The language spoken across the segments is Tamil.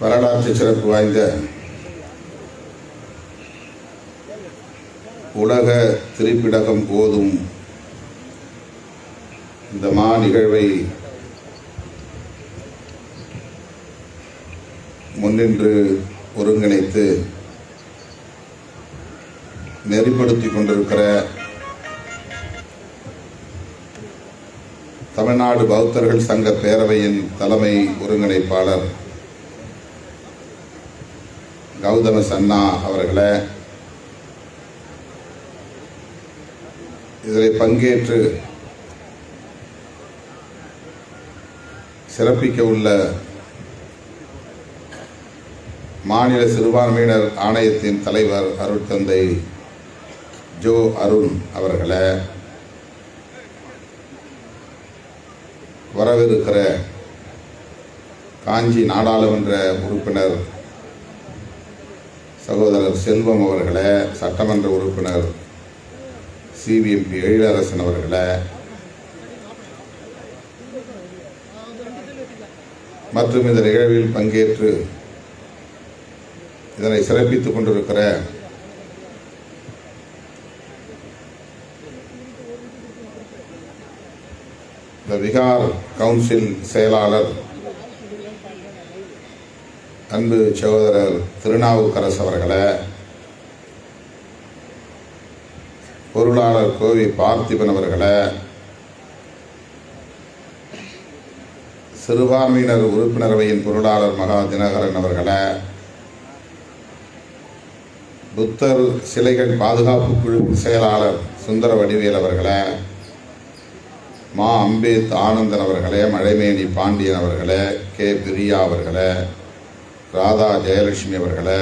வரலாற்று சிறப்பு வாய்ந்த உலக திரிப்பிடகம் போதும். இந்த மா நிகழ்வை முன்னின்று ஒருங்கிணைத்து நெறிப்படுத்தி கொண்டிருக்கிற தமிழ்நாடு பௌத்தர்கள் சங்க பேரவையின் தலைமை ஒருங்கிணைப்பாளர் கௌதம சன்னா அவர்களை இதில் பங்கேற்று சிறப்பிக்க உள்ள மாநில சிறுபான்மையினர் ஆணையத்தின் தலைவர் அருட்தந்தை ஜோ அருண் அவர்களை வரவிருக்கிற காஞ்சி நாடாளுமன்ற உறுப்பினர் சகோதரர் செல்வம் அவர்களை சட்டமன்ற உறுப்பினர் சிபிஎம்பி எழிலரசன் அவர்களை மற்றும் இந்த நிகழ்வில் பங்கேற்று இதனை சிறப்பித்துக் கொண்டிருக்கிற இந்த விகார் கவுன்சில் செயலாளர் அன்பு சகோதரர் திருநாவுக்கரசு அவர்களை பொருளாளர் கோவி பார்த்திபன் அவர்களை சிறுபான்மையினர் உறுப்பினரவையின் பொருளாளர் மகா தினகரன் அவர்களை புத்தர் சிலைகள் பாதுகாப்பு குழு செயலாளர் சுந்தர வடிவேல் அவர்களை மா அம்பேத் ஆனந்தன் அவர்களே மழைமேனி பாண்டியன் அவர்களே கே பிரியா அவர்களே ராதா ஜெயலட்சுமி அவர்களை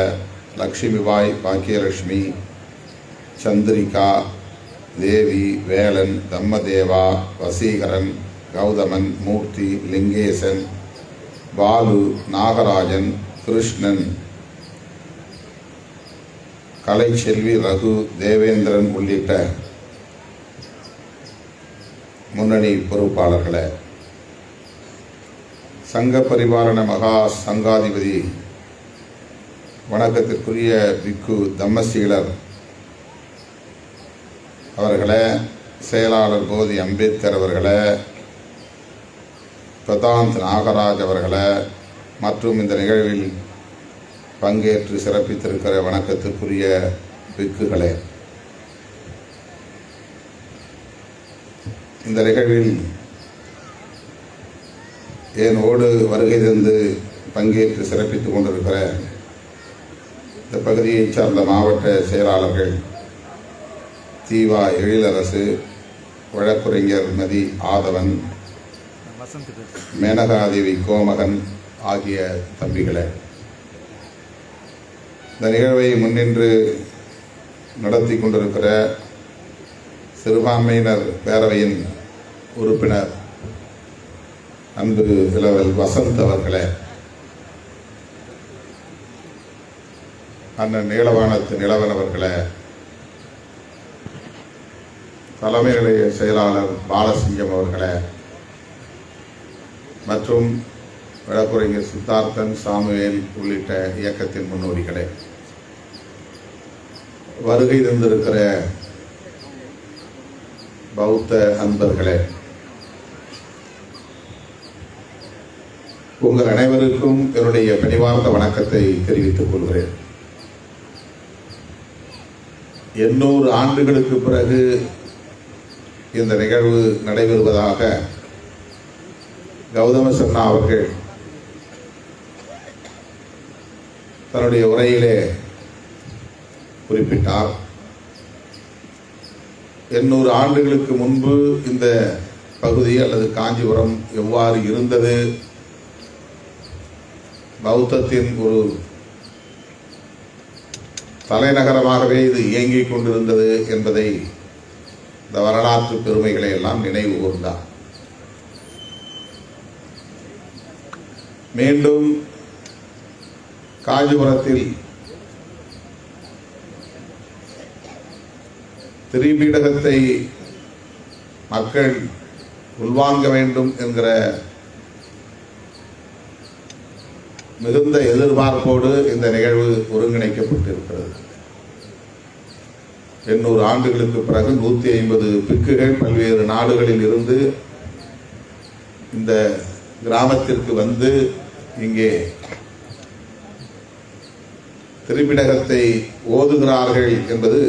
லக்ஷ்மிபாய் பாக்கியலட்சுமி சந்திரிகா தேவி வேலன் தம்மதேவா வசீகரன் கௌதமன் மூர்த்தி லிங்கேசன் பாலு நாகராஜன் கிருஷ்ணன் கலைச்செல்வி ரகு தேவேந்திரன் உள்ளிட்ட முன்னணி பொறுப்பாளர்களை. சங்க பரிபாலன மகா சங்காதிபதி வணக்கத்திற்குரிய பிக்கு தம்மசீலர் அவர்களே செயலாளர் போதி அம்பேத்கர் அவர்களே பிரதாந்த் நாகராஜ் அவர்களே மற்றும் இந்த நிகழ்வில் பங்கேற்று சிறப்பித்திருக்கிற வணக்கத்திற்குரிய பிக்குகளே இந்த நிகழ்வில் என்னோடு வருகை தந்து பங்கேற்று சிறப்பித்துக் கொண்டிருக்கிற இந்த பகுதியைச் சார்ந்த மாவட்ட செயலாளர்கள் தீவா எழிலரசு வழக்குரைஞர் மதி ஆதவன் மேனகாதேவி கோமகன் ஆகிய தம்பிகளே. இந்த நிகழ்வை முன்னின்று நடத்தி கொண்டிருக்கிற சிறுபான்மையினர் பேரவையின் உறுப்பினர் அன்பு இளவல் வசந்த் அவர்களே. அண்ணன் நீலவானத்து நிலவன் அவர்களே. தலைமை நிலைய செயலாளர் பாலசிங்கம் அவர்களை. மற்றும் வழக்குரைஞர் சித்தார்த்தன் சாமுவேல் உள்ளிட்ட இயக்கத்தின் முன்னோடிகளே. வருகை தந்திருக்கிற பௌத்த அன்பர்களே. உங்கள் அனைவருக்கும் என்னுடைய பணிவார்ந்த வணக்கத்தை தெரிவித்துக் கொள்கிறேன். எண்ணூறு ஆண்டுகளுக்கு பிறகு இந்த நிகழ்வு நடைபெறுவதாக கௌதம சன்னா அவர்கள் தன்னுடைய உரையிலே குறிப்பிட்டார். எண்ணூறு ஆண்டுகளுக்கு முன்பு இந்த பகுதி அல்லது காஞ்சிபுரம் எவ்வாறு இருந்தது? பௌத்தத்தின் ஒரு தலைநகரமாகவே இது இயங்கிக் கொண்டிருந்தது என்பதை இந்த வரலாற்று பெருமைகளை எல்லாம் நினைவு கூர்ந்தார் மீண்டும் காஞ்சிபுரத்தில் திரிபீடகத்தை மக்கள் உள்வாங்க வேண்டும் என்கிற மிகுந்த எதிர்பார்ப்போடு இந்த நிகழ்வு ஒருங்கிணைக்கப்பட்டிருக்கிறது. எண்ணூறு ஆண்டுகளுக்கு பிறகு நூற்றி ஐம்பது பிக்குகள் பல்வேறு நாடுகளில் இருந்து இந்த கிராமத்திற்கு வந்து இங்கே திரிபிடகத்தை ஓதுகிறார்கள் என்பது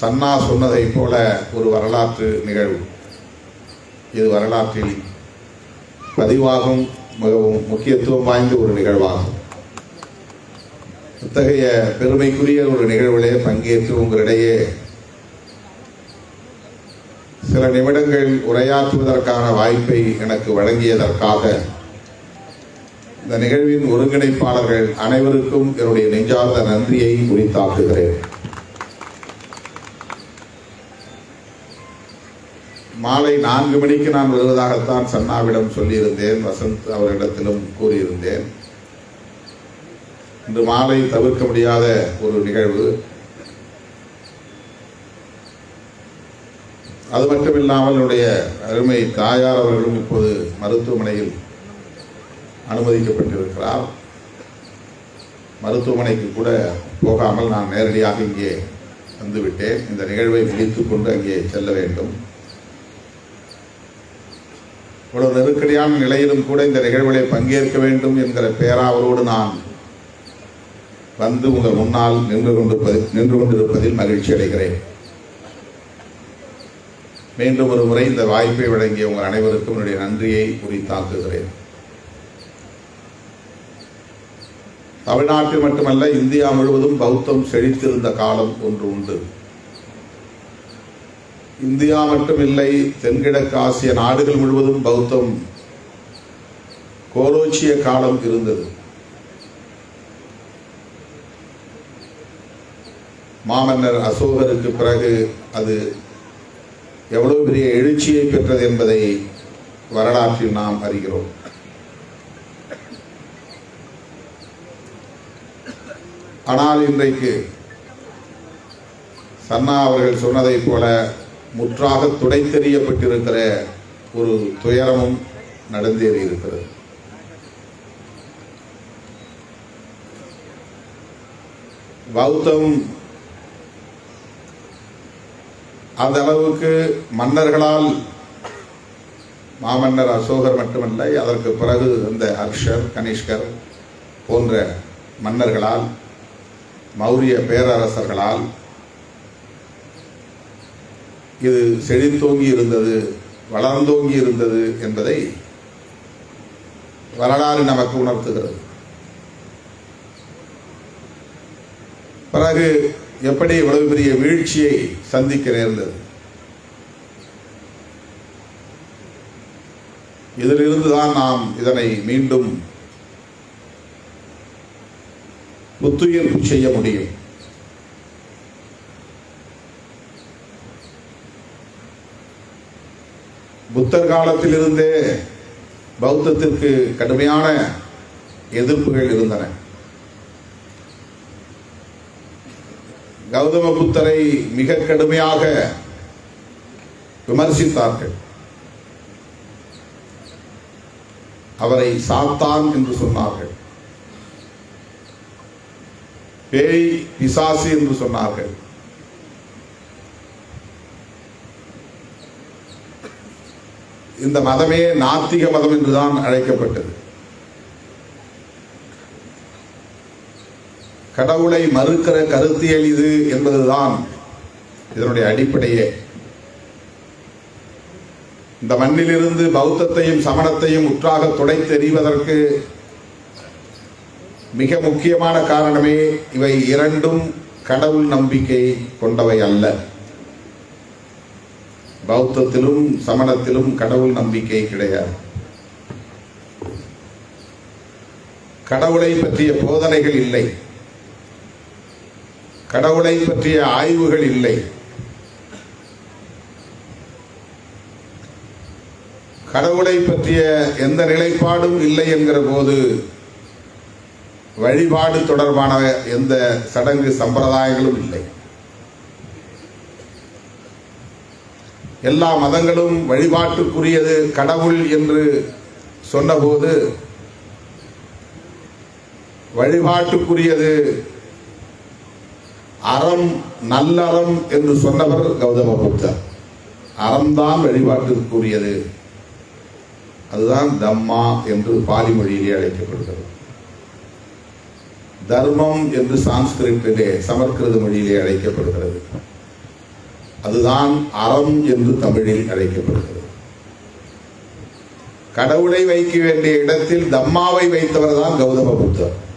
சன்னா சொன்னதைப் போல ஒரு வரலாற்று நிகழ்வு. இது வரலாற்றில் பதிவாகும் மிகவும் முக்கியத்துவம் வாய்ந்த ஒரு நிகழ்வாகும். இத்தகைய பெருமைக்குரிய ஒரு நிகழ்விலே பங்கேற்று உங்களிடையே சில நிமிடங்கள் உரையாற்றுவதற்கான வாய்ப்பை எனக்கு வழங்கியதற்காக இந்த நிகழ்வின் ஒருங்கிணைப்பாளர்கள் அனைவருக்கும் என்னுடைய நெஞ்சார்ந்த நன்றியை உரித்தாக்குகிறேன். மாலை நான்கு மணிக்கு நான் வருவதாகத்தான் சன்னாவிடம் சொல்லியிருந்தேன் வசந்த் அவரிடத்திலும் கூறியிருந்தேன். இன்று மாலை தவிர்க்க முடியாத ஒரு நிகழ்வு. அது மட்டுமில்லாமல் என்னுடைய அருமை தாயார் அவர்களும் இப்போது மருத்துவமனையில் அனுமதிக்கப்பட்டிருக்கிறார். மருத்துவமனைக்கு கூட போகாமல் நான் நேரடியாக இங்கே வந்துவிட்டேன். இந்த நிகழ்வை முடித்துக் கொண்டு அங்கே செல்ல வேண்டும். இவ்வளவு நெருக்கடியான நிலையிலும் கூட இந்த நிகழ்வுகளை பங்கேற்க வேண்டும் என்கிற பேராவலோடு நான் வந்து உங்கள் முன்னால் நின்று கொண்டு நின்று கொண்டிருப்பதில் மகிழ்ச்சி அடைகிறேன். மீண்டும் ஒரு முறை இந்த வாய்ப்பை வழங்கிய உங்கள் அனைவருக்கும் என்னுடைய நன்றியை உரித்தாக்குகிறேன். தமிழ்நாட்டில் மட்டுமல்ல இந்தியா முழுவதும் பௌத்தம் செழித்திருந்த காலம் ஒன்று உண்டு. இந்தியா மட்டுமில்லை தென்கிழக்கு ஆசிய நாடுகள் முழுவதும் பௌத்தம். கோலோச்சிய காலம் இருந்தது. மாமன்னர் அசோகருக்கு பிறகு அது எவ்வளவு பெரிய எழுச்சியை பெற்றது என்பதை வரலாற்றில் நாம் அறிகிறோம். ஆனால் இன்றைக்கு சன்னா அவர்கள் சொன்னதைப் போல முற்றாக துடைத்தெறியப்பட்டிருக்கிற ஒரு துயரமும் நடந்தேறி இருக்கிறது. பௌத்தம் அந்த அளவுக்கு மன்னர்களால் மாமன்னர் அசோகர் மட்டுமல்ல அதற்கு பிறகு இந்த ஹர்ஷர் கனிஷ்கர் போன்ற மன்னர்களால் மௌரிய பேரரசர்களால் இது செழித்தோங்கி இருந்தது வளர்ந்தோங்கி இருந்தது என்பதை வரலாறு நமக்கு உணர்த்துகிறது. பிறகு எப்படி இவ்வளவு பெரிய வீழ்ச்சியை சந்திக்க நேர்ந்தது இதிலிருந்து தான் நாம் இதனை மீண்டும் புத்துயிர் செய்ய முடியும். புத்தர் காலத்திலிருந்தே பௌத்தத்திற்கு கடுமையான எதிர்ப்புகள் இருந்தன. கௌதம புத்தரை மிக கடுமையாக விமர்சித்தார்கள். அவரை சாத்தான் என்று சொன்னார்கள். பேய் பிசாசு என்று சொன்னார்கள். இந்த மதமே நாத்திக மதம் என்றுதான் அழைக்கப்பட்டது. கடவுளை மறுக்கிற கருத்தியல் இது என்பதுதான் இதனுடைய அடிப்படையே. இந்த மண்ணிலிருந்து பௌத்தத்தையும் சமணத்தையும் முற்றாக துடைத்தெறிவதற்கு மிக முக்கியமான காரணமே இவை இரண்டும் கடவுள் நம்பிக்கை கொண்டவை அல்ல. பௌத்தத்திலும் சமணத்திலும் கடவுள் நம்பிக்கை கிடையாது. கடவுளை பற்றிய போதனைகள் இல்லை. கடவுளை பற்றிய ஆய்வுகள் இல்லை. கடவுளை பற்றிய எந்த நிலைப்பாடும் இல்லை என்கிற போது வழிபாடு தொடர்பான எந்த சடங்கு சம்பிரதாயங்களும் இல்லை. எல்லா மதங்களும் வழிபாட்டுக்குரியது கடவுள் என்று சொன்னபோது வழிபாட்டுக்குரியது அறம் நல்லறம் என்று சொன்னவர் கௌதம புத்தர் அறம்தான் வழிபாட்டிற்குரியது. அதுதான் தம்மா என்று பாலி மொழியிலே அழைக்கப்படுகிறது. தர்மம் என்று சான்ஸ்கிரிட்டிலே சமஸ்கிருத மொழியிலே அழைக்கப்படுகிறது. அதுதான் அறம் என்று தமிழில் அழைக்கப்படுகிறது. கடவுளை வைக்க வேண்டிய இடத்தில் தம்மாவை வைத்தவர் தான் கௌதம புத்தர்.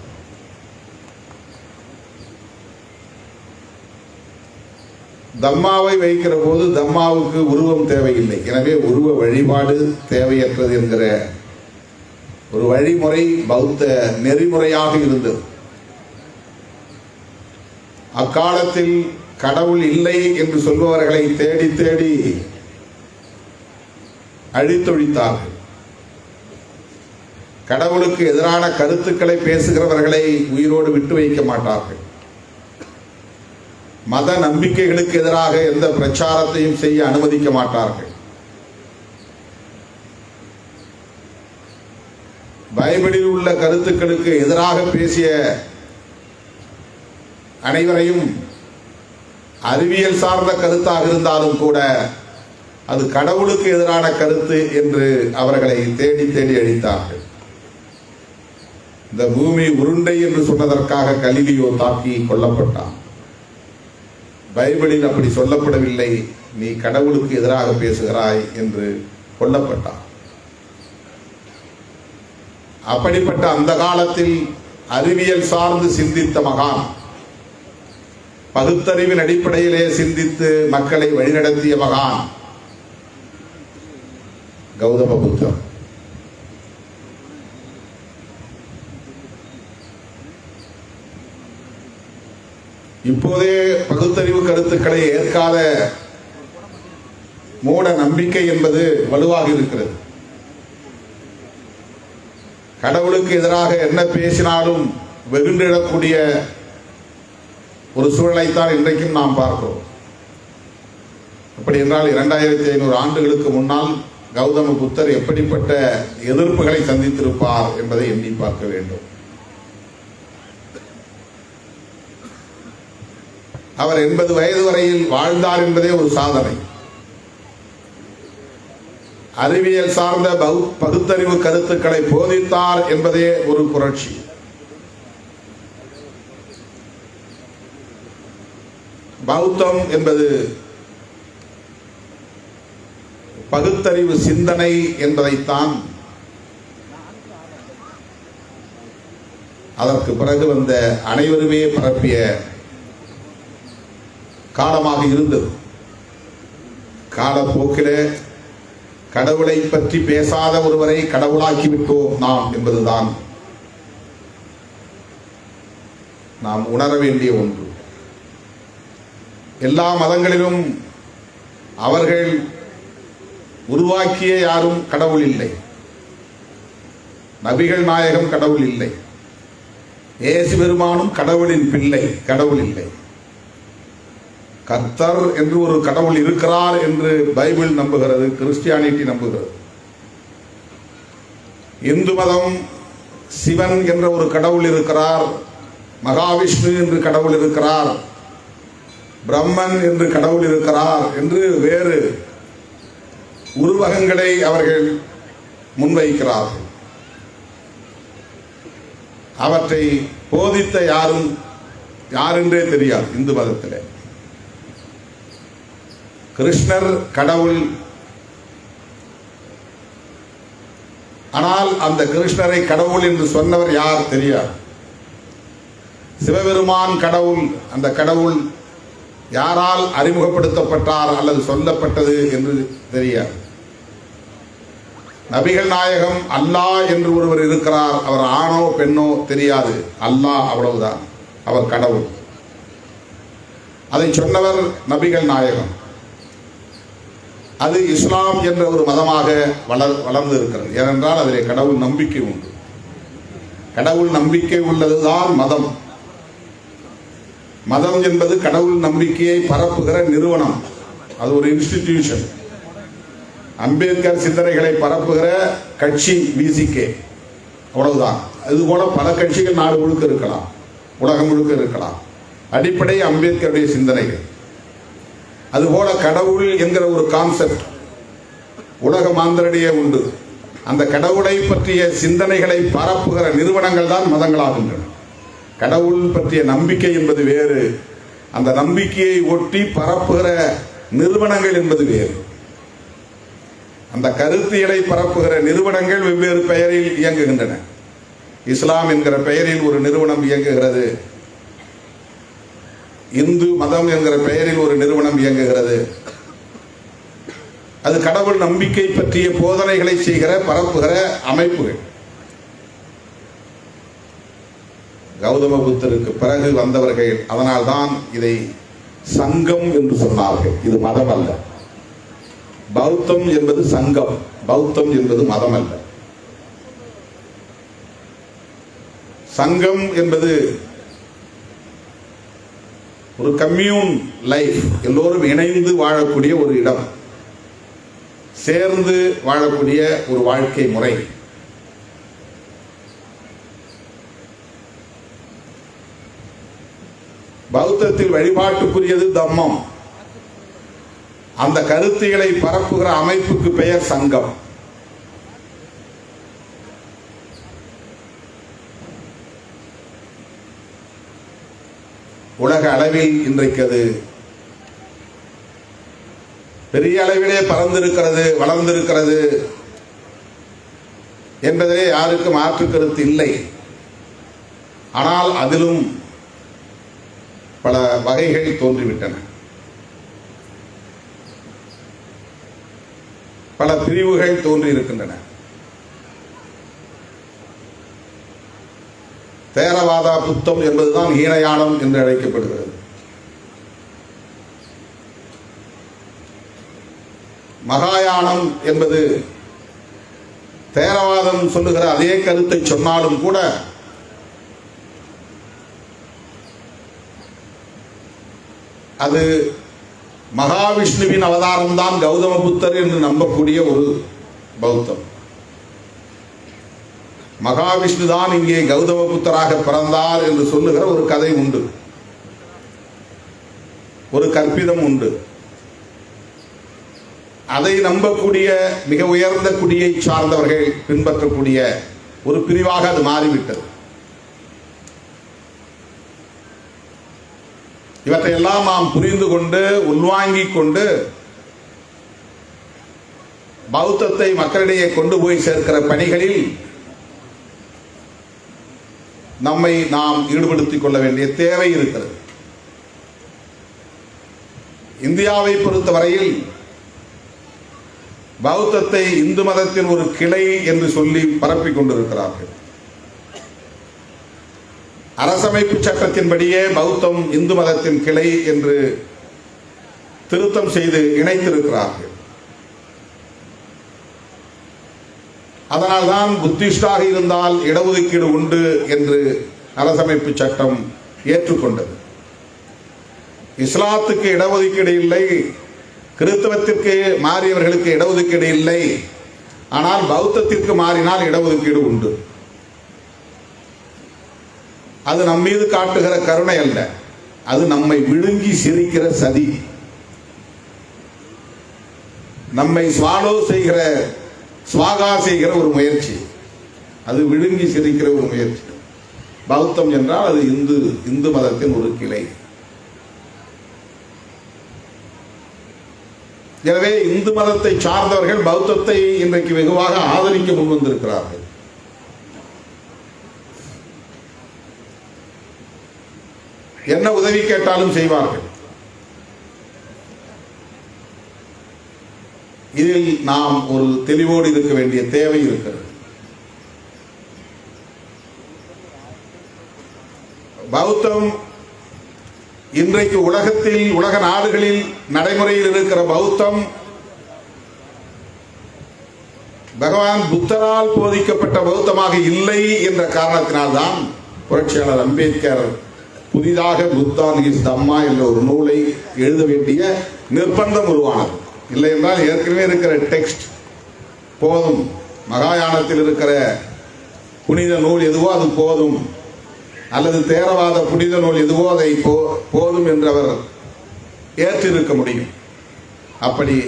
தம்மாவை வைக்கிற போது தம்மாவுக்கு உருவம் தேவையில்லை. எனவே உருவ வழிபாடு தேவையற்றது என்கிற ஒரு வழிமுறை பௌத்த நெறிமுறையாக இருந்தது. அக்காலத்தில் கடவுள் இல்லை என்று சொல்பவர்களை தேடி தேடி அழித்தொழித்தார்கள். கடவுளுக்கு எதிரான கருத்துக்களை பேசுகிறவர்களை உயிரோடு விட்டு வைக்க மாட்டார்கள். மத நம்பிக்கைகளுக்கு எதிராக எந்த பிரச்சாரத்தையும் செய்ய அனுமதிக்க மாட்டார்கள். பைபிளில் உள்ள கருத்துக்களுக்கு எதிராக பேசிய அனைவரையும் அறிவியல் சார்ந்த கருத்தாக இருந்தாலும் கூட அது கடவுளுக்கு எதிரான கருத்து என்று அவர்களை தேடி தேடி அழித்தார்கள். இந்த பூமி உருண்டை என்று சொன்னதற்காக கலிலியோ தாக்கி கொல்லப்பட்டான். பைபிளில் அப்படி சொல்லப்படவில்லை. நீ கடவுளுக்கு எதிராக பேசுகிறாய் என்று கொல்லப்பட்டான். அப்படிப்பட்ட அந்த காலத்தில் அறிவியல் சார்ந்து சிந்தித்த மகான் பகுத்தறிவின் அடிப்படையிலே சிந்தித்து மக்களை வழிநடத்திய மகான் கௌதம புத்தர் இப்போதே பகுத்தறிவு கருத்துக்களை ஏற்காத மூட நம்பிக்கை என்பது வலுவாக இருக்கிறது. கடவுளுக்கு எதிராக என்ன பேசினாலும் வெகுண்டிடக்கூடிய ஒரு சூழலைத்தான் இன்றைக்கும் நாம் பார்க்கிறோம். அப்படி என்றால் இரண்டாயிரத்தி ஐநூறு ஆண்டுகளுக்கு முன்னால் கௌதம புத்தர் எப்படிப்பட்ட எதிர்ப்புகளை சந்தித்திருப்பார் என்பதை எண்ணி பார்க்க வேண்டும். அவர் எண்பது வயது வரையில் வாழ்ந்தார் என்பதே ஒரு சாதனை. அறிவியல் சார்ந்த பகுத்தறிவு கருத்துக்களை போதித்தார் என்பதே ஒரு புரட்சி. பௌத்தம் என்பது பகுத்தறிவு சிந்தனை என்பதைத்தான் அதற்கு பிறகு வந்த அனைவருமே பரப்பிய காலமாக இருந்தது. காலப்போக்கிலே கடவுளை பற்றி பேசாத ஒருவரை கடவுளாக்கி விட்டோம் நாம் என்பதுதான். நாம் உணர வேண்டிய ஒன்று. எல்லா மதங்களிலும் அவர்கள் உருவாக்கிய யாரும் கடவுள் இல்லை. நபிகள் நாயகம் கடவுள் இல்லை. ஏசு பெருமானும் கடவுளின் பிள்ளை கடவுள் இல்லை. கர்த்தர் என்று ஒரு கடவுள் இருக்கிறார் என்று பைபிள் நம்புகிறது கிறிஸ்டியானிட்டி நம்புகிறது. இந்து மதம் சிவன் என்ற ஒரு கடவுள் இருக்கிறார் மகாவிஷ்ணு என்று கடவுள் இருக்கிறார் பிரம்மன் என்று கடவுள் இருக்கிறார் என்று வேறு உருவகங்களை அவர்கள் முன்வைக்கிறார்கள். அவற்றை போதித்த யாரும் யாரென்றே தெரியாது இந்து மதத்திலே. கிருஷ்ணர் கடவுள். ஆனால் அந்த கிருஷ்ணரை கடவுள் என்று சொன்னவர் யார் தெரியாது. சிவபெருமான் கடவுள் அந்த கடவுள் யாரால் அறிமுகப்படுத்தப்பட்டார் அல்லது சொல்லப்பட்டது என்று தெரியாது. நபிகள் நாயகம் அல்லாஹ் என்று ஒருவர் இருக்கிறார் அவர் ஆணோ பெண்ணோ தெரியாது. அல்லாஹ் அவ்வளவுதான் அவர் கடவுள். அதை சொன்னவர் நபிகள் நாயகம். அது இஸ்லாம் என்ற ஒரு மதமாக வளர் வளர்ந்து இருக்கிறது ஏனென்றால் அதிலே கடவுள் நம்பிக்கை உண்டு. கடவுள் நம்பிக்கை உள்ளதுதான் மதம். மதம் என்பது கடவுள் நம்பிக்கையை பரப்புகிற நிறுவனம். அது ஒரு இன்ஸ்டிடியூஷன் அம்பேத்கர் சிந்தனைகளை பரப்புகிற கட்சி விசிகே அவ்வளவுதான். இது போல பல கட்சிகள் நாடு முழுக்க இருக்கலாம். உலகம் முழுக்க இருக்கலாம். அடிப்படை அம்பேத்கருடைய சிந்தனைகள். அதுபோல கடவுள் என்கிற ஒரு கான்செப்ட் உலக மாந்தரிடையே உண்டு. அந்த கடவுளை பற்றிய சிந்தனைகளை பரப்புகிற நிறுவனங்கள் தான் மதங்களாகின்றன. கடவுள் பற்றிய நம்பிக்கை என்பது வேறு. அந்த நம்பிக்கையை ஒட்டி பரப்புகிற நிறுவனங்கள் என்பது வேறு. அந்த கருத்தியலை பரப்புகிற நிறுவனங்கள் வெவ்வேறு பெயரில் இயங்குகின்றன. இஸ்லாம் என்கிற பெயரில் ஒரு நிறுவனம் இயங்குகிறது. இந்து மதம் என்கிற பெயரில் ஒரு நிறுவனம் இயங்குகிறது. அது கடவுள் நம்பிக்கை பற்றிய போதனைகளை செய்கிற பரப்புகிற அமைப்புகள். கௌதம புத்தருக்கு பிறகு வந்தவர்கள் அதனால்தான் இதை சங்கம் என்று சொன்னார்கள். இது மதம் அல்ல. பௌத்தம் என்பது சங்கம். பௌத்தம் என்பது மதம் அல்ல. சங்கம் என்பது ஒரு கம்யூன் லைஃப் எல்லோரும் இணைந்து வாழக்கூடிய ஒரு இடம் சேர்ந்து வாழக்கூடிய ஒரு வாழ்க்கை முறை. பௌத்தத்தில் வழிபாட்டுக்குரியது தம்மம். அந்த கருத்துகளை பரப்புகிற அமைப்புக்கு பெயர் சங்கம். உலக அளவில் இன்றைக்கு அது பெரிய அளவிலே பறந்திருக்கிறது வளர்ந்திருக்கிறது என்பதிலே யாருக்கும் மாற்று கருத்து இல்லை. ஆனால் அதிலும் பல வகைகள் தோன்றிவிட்டன. பல பிரிவுகள் தோன்றியிருக்கின்றன. தேரவாதா புத்தம் என்பதுதான் ஈனயானம் என்று அழைக்கப்படுகிறது. மகாயானம் என்பது தேரவாதம் சொல்லுகிற அதே கருத்தை சொன்னாலும் கூட அது மகாவிஷ்ணுவின் அவதாரம்தான் கௌதம புத்தர் என்று நம்பக்கூடிய ஒரு பௌத்தம். மகாவிஷ்ணு தான் இங்கே கௌதம புத்தராக பிறந்தார் என்று சொல்லுகிற ஒரு கதை உண்டு. ஒரு கற்பிதம் உண்டு. அதை நம்பக்கூடிய மிக உயர்ந்த குடியை சார்ந்தவர்கள் பின்பற்றக்கூடிய ஒரு பிரிவாக அது மாறிவிட்டது. இவற்றையெல்லாம் நாம் புரிந்து கொண்டு உள்வாங்கிக் கொண்டு பௌத்தத்தை மக்களிடையே கொண்டு போய் சேர்க்கிற பணிகளில் நம்மை நாம் ஈடுபடுத்திக் கொள்ள வேண்டிய தேவை இருக்கிறது. இந்தியாவை பொறுத்தவரையில் பௌத்தத்தை இந்து மதத்தின் ஒரு கிளை என்று சொல்லி பரப்பிக் கொண்டிருக்கிறார்கள். அரசமைப்பு சட்டத்தின்படியே பௌத்தம் இந்து மதத்தின் கிளை என்று திருத்தம் செய்து இணைத்திருக்கிறார்கள். அதனால்தான் புத்திஸ்டாக இருந்தால் இடஒதுக்கீடு உண்டு என்று அரசமைப்பு சட்டம் ஏற்றுக்கொண்டது. இஸ்லாத்துக்கு இடஒதுக்கீடு இல்லை கிறிஸ்தவத்திற்கு மாறியவர்களுக்கு இடஒதுக்கீடு இல்லை ஆனால் பௌத்தத்திற்கு மாறினால் இடஒதுக்கீடு உண்டு. அது நம் மீது காட்டுகிற கருணை அல்ல அது நம்மை விழுங்கி சிரிக்கிற சதி. நம்மை ஸ்வாலோ செய்கிற சுவாகா செய்கிற ஒரு முயற்சி. அது விழுங்கி சிரிக்கிற ஒரு முயற்சி. பௌத்தம் என்றால் அது இந்து இந்து மதத்தின் ஒரு கிளை. எனவே இந்து மதத்தை சார்ந்தவர்கள் பௌத்தத்தை இன்றைக்கு வெகுவாக ஆதரிக்க முன்வந்திருக்கிறார்கள் என்ன உதவி கேட்டாலும் செய்வார்கள். இதில் நாம் ஒரு தெளிவோடு இருக்க வேண்டிய தேவை இருக்கிறது. பௌத்தம் இன்றைக்கு உலகத்தில் உலக நாடுகளில் நடைமுறையில் இருக்கிற பௌத்தம் பகவான் புத்தரால் போதிக்கப்பட்ட பௌத்தமாக இல்லை என்ற காரணத்தினால்தான் புரட்சியாளர் அம்பேத்கர் புதிதாக புத்தான் இஸ் தம்மா என்ற ஒரு நூலை எழுத வேண்டிய நிர்பந்தம் உருவானது. இல்லை என்றால் ஏற்கனவே இருக்கிற டெக்ஸ்ட் போதும். மகாயானத்தில் இருக்கிற புனித நூல் எதுவோ அது போதும். அல்லது தேரவாத புனித நூல் எதுவோ அதை போ- போதும் என்று அவர் ஏற்றிருக்க முடியும். அப்படி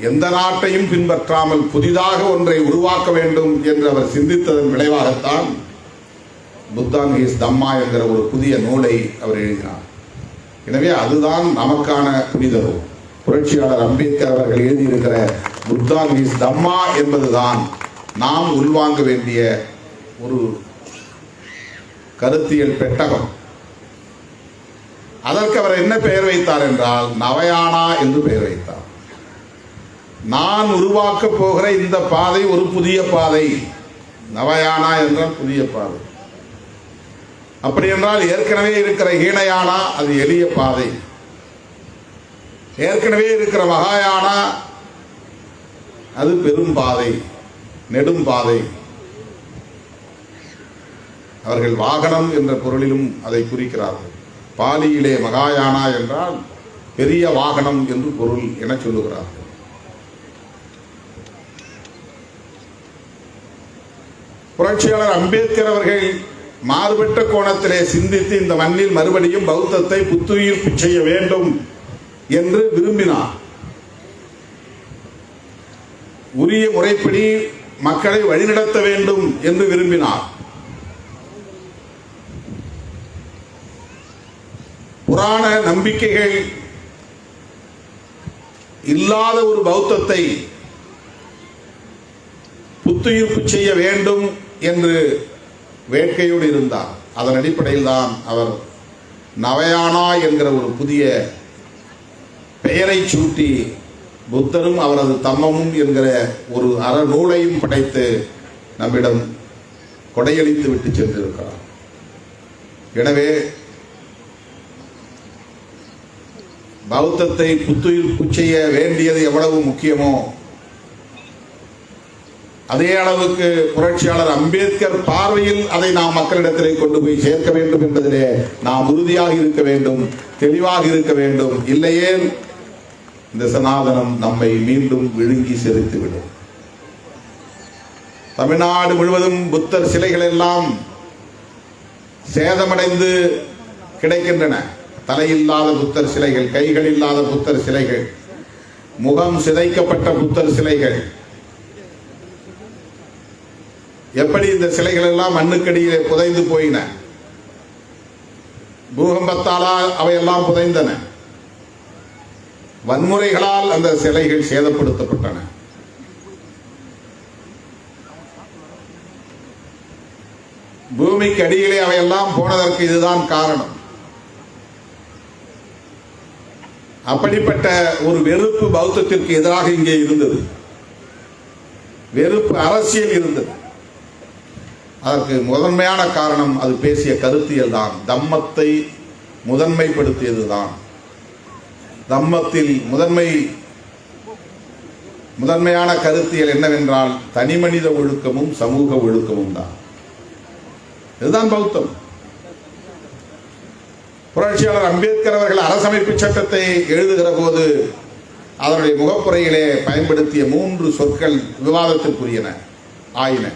எந்த நாட்டையும் பின்பற்றாமல் புதிதாக ஒன்றை உருவாக்க வேண்டும் என்று அவர் சிந்தித்ததன் விளைவாகத்தான் புத்தாங்கீஸ் தம்மா என்கிற ஒரு புதிய நூலை அவர் எழுதினார். எனவே அதுதான் நமக்கான புனித நூல். புரட்சியாளர் அம்பேத்கர் அவர்கள் எழுதியிருக்கிற புத்தாங்கீஸ் தம்மா என்பதுதான் நாம் உள்வாங்க வேண்டிய ஒரு கருத்தியல் பெட்டகம். அதற்கு அவர் என்ன பெயர் வைத்தார் என்றால் நவயானா என்று பெயர் வைத்தார். நான் உருவாக்கப் போகிற இந்த பாதை ஒரு புதிய பாதை. நவயானா என்றால் புதிய பாதை. அப்படி என்றால் ஏற்கனவே இருக்கிற ஹீனயானா அது எளிய பாதை. ஏற்கனவே இருக்கிற மகாயானா அது பெரும் பாதை நெடும் பாதை. அவர்கள் வாகனம் என்ற பொருளிலும் அதை குறிக்கிறார்கள். பாலியிலே மகாயானா என்றால் பெரிய வாகனம் என்று பொருள் என சொல்லுகிறார்கள். புரட்சியாளர் அம்பேத்கர் அவர்கள் மாறுபட்ட கோணத்திலே சிந்தித்து இந்த மண்ணில் மறுபடியும் பௌத்தத்தை புத்துயிர்ப்பு செய்ய வேண்டும். என்று விரும்பினார். உரிய முறைப்படி மக்களை வழிநடத்த வேண்டும் என்று விரும்பினார். புராண நம்பிக்கைகள் இல்லாத ஒரு பௌத்தத்தை புத்துயிர்ப்பு செய்ய வேண்டும் என்று வேட்கையோடு இருந்தார். அதன் அடிப்படையில் தான் அவர் நவயானா என்கிற ஒரு புதிய பெயரை சூட்டி புத்தரும் அவரது தம்மமும் என்கிற ஒரு அறநூலையும் படைத்து நம்மிடம் கொடையளித்து விட்டு சென்றிருக்கிறார். எனவே பௌத்தத்தை புத்துயிர் செய்ய வேண்டியது எவ்வளவு முக்கியமோ அதே அளவுக்கு புரட்சியாளர் அம்பேத்கர் பார்வையில் அதை நாம் மக்களிடத்திலே கொண்டு போய் சேர்க்க வேண்டும் என்பதிலே நாம் உறுதியாக இருக்க வேண்டும் தெளிவாக இருக்க வேண்டும். இல்லையே இந்த சனாதனம் நம்மை மீண்டும் விழுங்கி செலுத்திவிடும் தமிழ்நாடு முழுவதும் புத்தர் சிலைகள் எல்லாம் சேதமடைந்து கிடைக்கின்றன. தலையில்லாத புத்தர் சிலைகள் கைகள் இல்லாத புத்தர் சிலைகள் முகம் சிதைக்கப்பட்ட புத்தர் சிலைகள். எப்படி இந்த சிலைகள் எல்லாம் மண்ணுக்கடியிலே புதைந்து போயின? பூகம்பத்தாலா அவையெல்லாம் புதைந்தன. வன்முறைகளால் அந்த சிலைகள் சேதப்படுத்தப்பட்டன. பூமிக்கு அடியிலே அவையெல்லாம் போனதற்கு இதுதான் காரணம். அப்படிப்பட்ட ஒரு வெறுப்பு பௌத்தத்திற்கு எதிராக இங்கே இருந்தது. வெறுப்பு அரசியல் இருந்தது. அதற்கு முதன்மையான காரணம் அது பேசிய கருத்தியல் தான். தம்மத்தை முதன்மைப்படுத்தியது தான் தம்மத்தில் முதன்மை முதன்மையான கருத்தியல் என்னவென்றால் தனிமனித ஒழுக்கமும் சமூக ஒழுக்கமும் தான். இதுதான் பௌத்தம். புரட்சியாளர் அம்பேத்கர் அவர்கள் அரசமைப்பு சட்டத்தை எழுதுகிற போது அதனுடைய முகப்புரையிலே பயன்படுத்திய மூன்று சொற்கள் விவாதத்திற்குரியன ஆயின.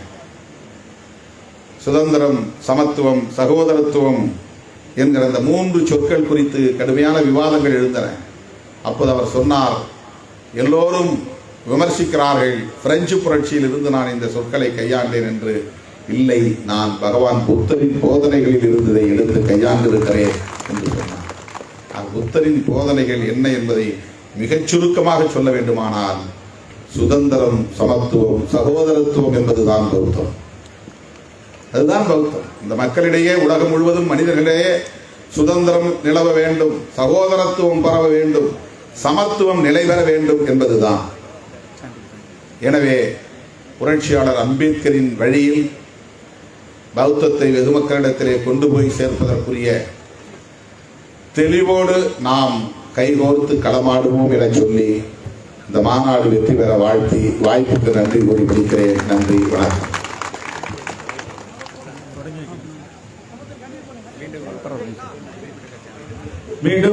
சுதந்திரம் சமத்துவம் சகோதரத்துவம் என்கிற அந்த மூன்று சொற்கள் குறித்து கடுமையான விவாதங்கள் எழுந்தன. அப்போது அவர் சொன்னார் எல்லோரும் விமர்சிக்கிறார்கள். பிரெஞ்சு புரட்சியில் இருந்து நான் இந்த சொற்களை கையாண்டேன் என்று. இல்லை நான் பகவான் புத்தரின் போதனைகளில் இருந்ததை எடுத்து கையாண்டிருக்கிறேன் என்று சொன்னார். புத்தரின் போதனைகள் என்ன என்பதை மிகச் சுருக்கமாக சொல்ல வேண்டுமானால் சுதந்திரம் சமத்துவம் சகோதரத்துவம் என்பதுதான் பௌத்தம் அதுதான் பௌத்தம் இந்த மக்களிடையே உலகம் முழுவதும் மனிதர்களிடையே சுதந்திரம் நிலவ வேண்டும் சகோதரத்துவம் பரவ வேண்டும். சமத்துவம் நிலை பெற வேண்டும் என்பதுதான். எனவே புரட்சியாளர் அம்பேத்கரின் வழியில் பௌத்தத்தை வெகு மக்களிடத்திலே கொண்டு போய் சேர்ப்பதற்குரிய தெளிவோடு நாம் கைகோர்த்து களமாடுவோம் என சொல்லி இந்த மாநாடு வெற்றி பெற வாழ்த்தி வாய்ப்புக்கு நன்றி கூறி முடிக்கிறேன் நன்றி வணக்கம். மீண்டும்